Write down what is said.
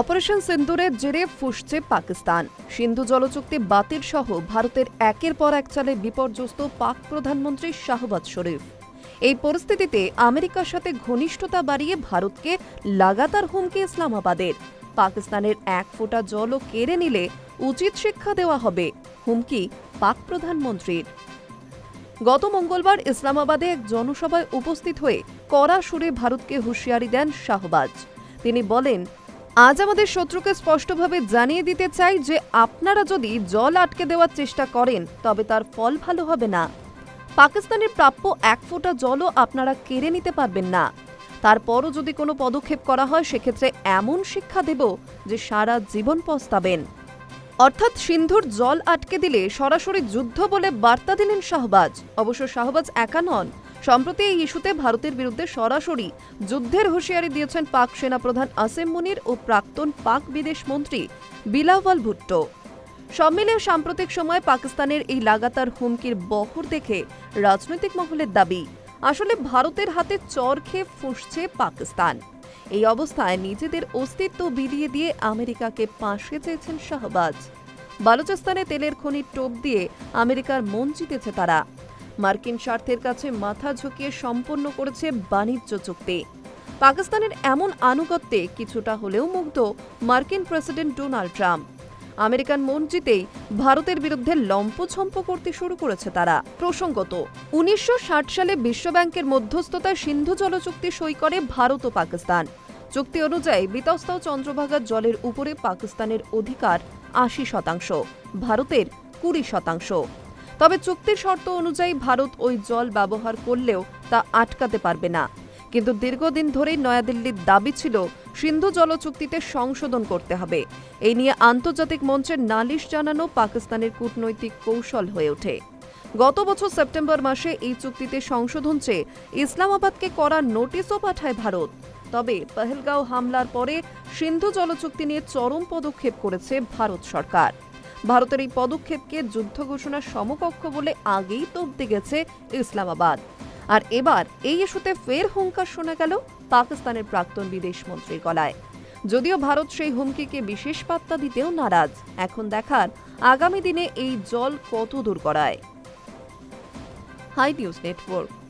Operation সিন্দুরের জেরে ফুসছে পাকিস্তান। সিন্ধু জলচুক্তি বাতিল সহ ভারতের একের পর এক চালে বিপর্যস্ত পাক প্রধানমন্ত্রী শাহবাজ শরীফ। এই পরিস্থিতিতে আমেরিকার সাথে ঘনিষ্ঠতা বাড়িয়ে ভারতকে লাগাতার হুমকি ইসলামাবাদের। পাকিস্তানের এক ফোঁটা জলও কেড়ে নিলে উচিত শিক্ষা দেওয়া হবে, হুমকি পাক প্রধানমন্ত্রীর। গত মঙ্গলবার ইসলামাবাদে এক জনসভায় উপস্থিত হয়ে কড়া সুরে ভারতকে হুঁশিয়ারি দেন শাহবাজ। তিনি বলেন আজ আমাদের শত্রুকে স্পষ্টভাবে জানিয়ে দিতে চাই যে আপনারা যদি জল আটকে দেওয়ার চেষ্টা করেন, তবে তার ফল ভালো হবে না। পাকিস্তানের প্রাপ্য এক ফোঁটা জলও আপনারা কেড়ে নিতে পারবেন না। তারপরও যদি কোনো পদক্ষেপ করা হয়, সেক্ষেত্রে এমন শিক্ষা দেব যে সারা জীবন পস্তাবেন। অর্থাৎ সিন্ধুর জল আটকে দিলে সরাসরি যুদ্ধ বলে বার্তা দিলেন শাহবাজ। অবশ্য শাহবাজ একা নন সম্প্রতি এই ইস্যুতে ভারতের বিরুদ্ধে সরাসরি যুদ্ধের হুঁশিয়ারি দিয়েছেন পাক সেনাপ্রধান আসেম মুনির ও প্রাক্তন পাক বিদেশ মন্ত্রী বিলাওয়াল ভুট্টো। সব সাম্প্রতিক সময়ে পাকিস্তানের এই লাগাতার হুমকির বহর দেখে রাজনৈতিক মহলের দাবি, আসলে ভারতের হাতে চর খেয়ে ফুঁসছে পাকিস্তান। এই অবস্থায় নিজেদের অস্তিত্ব বিলিয়ে দিয়ে আমেরিকাকে পাশে চেয়েছেন শাহবাজ। বালুচিস্তানে তেলের খনির টোপ দিয়ে আমেরিকার মন জিতেছে তারা। মার্কিন স্বার্থের কাছে মাথা ঝুঁকিয়ে সম্পন্ন করেছে বাণিজ্য চুক্তি। পাকিস্তানের এমন আনুগত্যে কিছুটা হলেও মুগ্ধ মার্কিন প্রেসিডেন্ট ডোনাল্ড ট্রাম্প। আমেরিকান জিতেই ভারতের বিরুদ্ধে লম্পছম্প করতে শুরু করেছে তারা। প্রসঙ্গত, উনিশশো ষাট সালে বিশ্বব্যাংকের মধ্যস্থতায় সিন্ধু জল চুক্তি সই করে ভারত ও পাকিস্তান। চুক্তি অনুযায়ী বিতস্তা ও চন্দ্রভাগার জলের উপরে পাকিস্তানের অধিকার আশি শতাংশ, ভারতের কুড়ি শতাংশ। তবে চুক্তির শর্ত অনুযায়ী ভারত ওই জল ব্যবহার করলেও তা আটকাতে পারবে না। কিন্তু দীর্ঘদিন ধরেই নয়াদিল্লির দাবি ছিল, সিন্ধু জল চুক্তিতে সংশোধন করতে হবে। এই নিয়ে আন্তর্জাতিক মঞ্চের নালিশ জানানো পাকিস্তানের কূটনৈতিক কৌশল হয়ে ওঠে। গত বছর সেপ্টেম্বর মাসে এই চুক্তিতে সংশোধন চেয়ে ইসলামাবাদকে করা নোটিশও পাঠায় ভারত। তবে পহেলগাঁও হামলার পরে সিন্ধু জলচুক্তি নিয়ে চরম পদক্ষেপ করেছে ভারত সরকার। ভারতের এই পদক্ষেপকে যুদ্ধ ঘোষণার সমকক্ষ বলে আগেই তোপ গেছে ইসলামাবাদ। আর এবার এই ইস্যুতে ফের হুঙ্কার শোনা গেল পাকিস্তানের প্রাক্তন বিদেশ মন্ত্রীর গলায়। যদিও ভারত সেই হুমকিকে বিশেষ পাত্তা দিতেও নারাজ, এখন দেখার আগামী দিনে এই জল কত দূর করায় হাই নিউজ নেটওয়ার্ক।